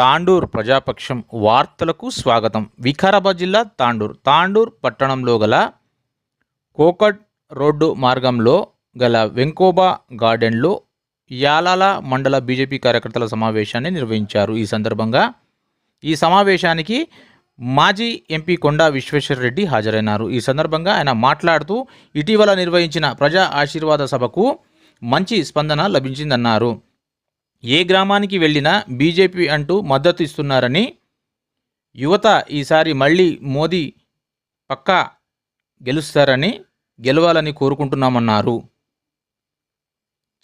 తాండూర్ ప్రజాపక్షం వార్తలకు స్వాగతం. వికారాబాద్ జిల్లా తాండూర్. తాండూర్ పట్టణంలో గల కోకట్ రోడ్డు మార్గంలో గల వెంకోబా గార్డెన్లో యాలాల మండల బీజేపీ కార్యకర్తల సమావేశాన్ని నిర్వహించారు. ఈ సందర్భంగా ఈ సమావేశానికి మాజీ ఎంపీ కొండా విశ్వేశ్వరరెడ్డి హాజరైనారు. ఈ సందర్భంగా ఆయన మాట్లాడుతూ ఇటీవల నిర్వహించిన ప్రజా ఆశీర్వాద సభకు మంచి స్పందన లభించిందన్నారు. ఏ గ్రామానికి వెళ్ళినా బీజేపీ అంటూ మద్దతు ఇస్తున్నారని యువత ఈసారి మళ్ళీ మోదీ పక్కా గెలుస్తారని గెలవాలని కోరుకుంటున్నామన్నారు.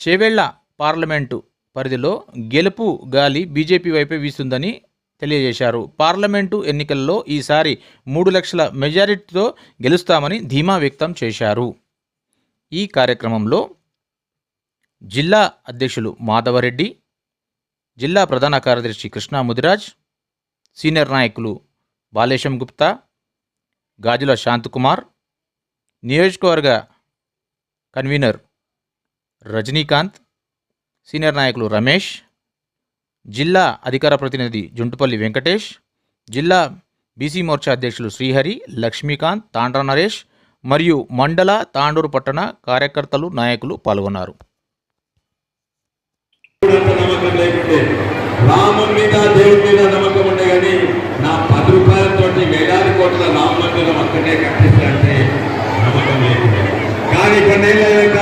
చేవెళ్ళ పార్లమెంటు పరిధిలో గెలుపు గాలి బీజేపీ వైపే వీస్తుందని తెలియజేశారు. పార్లమెంటు ఎన్నికల్లో ఈసారి మూడు లక్షల మెజారిటీతో గెలుస్తామని ధీమా వ్యక్తం చేశారు. ఈ కార్యక్రమంలో జిల్లా అధ్యక్షులు మాధవరెడ్డి జిల్లా ప్రధాన కార్యదర్శి కృష్ణా ముదిరాజ్ సీనియర్ నాయకులు బాలేశం గుప్తా గాజుల శాంతకుమార్ నియోజకవర్గ కన్వీనర్ రజనీకాంత్ సీనియర్ నాయకులు రమేష్ జిల్లా అధికార ప్రతినిధి జుంటుపల్లి వెంకటేష్ జిల్లా బీసీ మోర్చా అధ్యక్షులు శ్రీహరి లక్ష్మీకాంత్ తాండ్ర నరేష్ మరియు మండల తాండూరు పట్టణ కార్యకర్తలు నాయకులు పాల్గొన్నారు. లేకుండే రామం మీద దేవుడి మీద నమ్మకం ఉండే కానీ నా పది రూపాయలతో వేలాది కోట్ల రామ మందిరం అక్కడే కట్టిస్తారంటే నమ్మకం లేకుండే కానీ కొన్ని లేక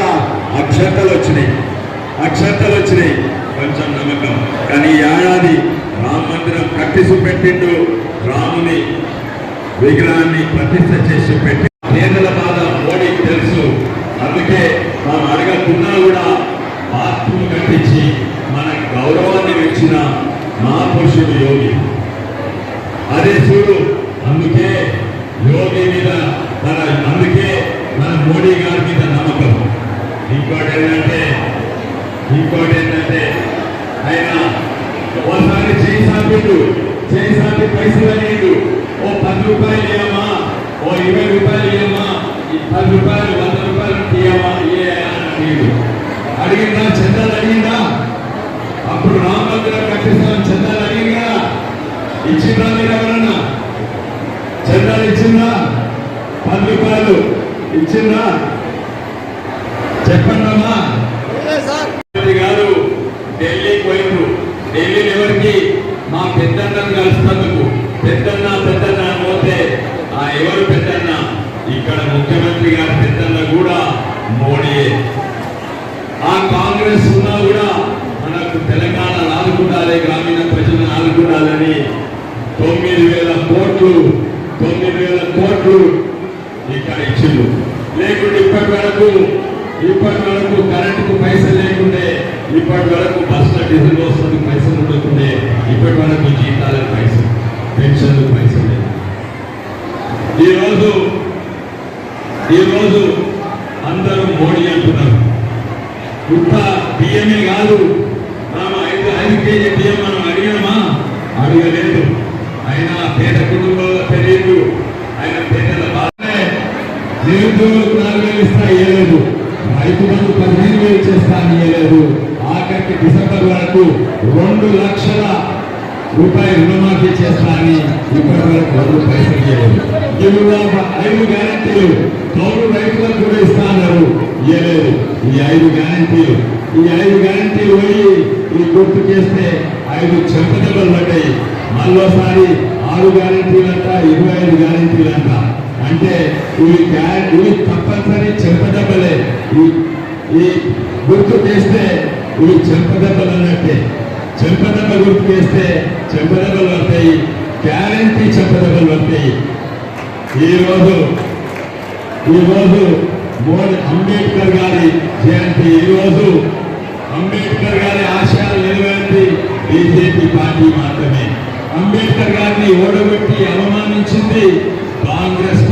అక్షంతలు వచ్చినాయి. అక్షంతలు వచ్చినాయి. కొంచెం నమ్మకం. కానీ ఏడాది రామ మందిరం కట్టిసి పెట్టిండు రాముని విగ్రహాన్ని ప్రతిష్ట చేసి పెట్టి పేదల బాధ మోడీకి తెలుసు. అందుకే మనం అడగకున్నా కూడా చేసిన మహాపురుషుడు యోగి. అదే చూడు అందుకే యోగి మీద తన అందుకే మన మోడీ గారి మీద నమ్మకం. ఇంకోటి ఏంటంటే ఇంకోటి ఏంటంటే ఆయన ఒకసారి చేయి సాపిండు చేయి సాపి పైసలు అడిగిండు. ఓ పది రూపాయలు ఇవ్వమా ఓ ఇరవై రూపాయలు ఇవ్వమా ఈ పది రూపాయలు వంద రూపాయలు ఇవ్వమా ఏ అని అడిగిండు అడిగిందా చందాలు అడిగిందా అప్పుడు రామ మందిరం కట్టిస్తాం చందాలు అడిగిందా ఇచ్చిందా మీరు ఎవరన్నా చందాలు ఇచ్చిందా పది రూపాయలు ఇచ్చిందా చెప్పండమ్మా గారు ఢిల్లీకి పోయిండ్రు ఢిల్లీలో ఎవరికి? మా పెద్దన్నను కలుస్తున్నందుకు. పెద్దన్న పెద్దన్న పోతే ఆ ఎవరు పెద్దన్న? ఇక్కడ ముఖ్యమంత్రి గారి పెద్దన్న కూడా మోడీయే. ఆ కాంగ్రెస్ ఉన్నా కూడా మనకు తెలంగాణ ఆదుకుండాలి గ్రామీణ ప్రజలను ఆదుకుండాలని తొమ్మిది వేల కోట్లు తొమ్మిది వేల కోట్లు ఇక్కడ ఇచ్చిండు లేకుంటే ఇప్పటి వరకు ఇప్పటి వరకు కరెంటుకు పైసలు లేకుండే ఇప్పటి వరకు బస్సుల డీజిల్ వస్తుంది పైసలు ఉండకుండే ఇప్పటి వరకు జీతాలకు పైసలు పెన్షన్లకు పైసలు లేదు ఈరోజు ఈరోజు అందరూ మోడీ అంటున్నారు. ఉత్త బియ్యమే కాదు మనం ఐదు ఐదు కేజీ బియ్యం మనం అడిగామా అడగలేదు. పేద కుటుంబంలో తెలియదు ఆయన పేదల బాధనే నిరుద్యోగులకు నాలుగు వేలు ఇస్తా ఇవ్వలేదు రైతు బంధు పదిహేను వేలు చేస్తా ఇవ్వలేదు ఆఖరికి డిసెంబర్ వరకు రెండు లక్షల రూపాయలు రుణమాఫీ చేస్తా అని ఇప్పటి వరకు రెండు పైసలు ఇవ్వలేదు ఇవి ఐదు గ్యారంటీలు. కౌలు రైతులకు కూడా ఇస్తా అన్నారు. ఇవ్వలేదు ఈ ఐదు గ్యారంటీలు. ఈ ఐదు గ్యారంటీలు పోయి ఈ గుర్తు చేస్తే ఐదు చెంపదెబ్బలు పడ్డాయి. మళ్ళోసారి ఆరు గ్యారెంటీలంట ఇరవై ఐదు గ్యారెంటీలంట. అంటే ఇవి గ్యా- ఇవి తప్పనిసరి చెంపదెబ్బలే ఈ- గుర్తు చేస్తే ఇవి చెంపదెబ్బలు అన్నట్టే. చెంపదెబ్బ గుర్తు చేస్తే చెంపదెబ్బలు పడతాయి. గ్యారెంటీ చెంపదెబ్బలు పడతాయి. ఈరోజు ఈరోజు మోడీ అంబేద్కర్ గారి జయంతి ఈరోజు అంబేద్కర్ గారి ఆశయాలు నెరవేర్చి బీజేపీ పార్టీ మాత్రమే. అంబేద్కర్ గారిని ఓడగొట్టి అవమానించింది కాంగ్రెస్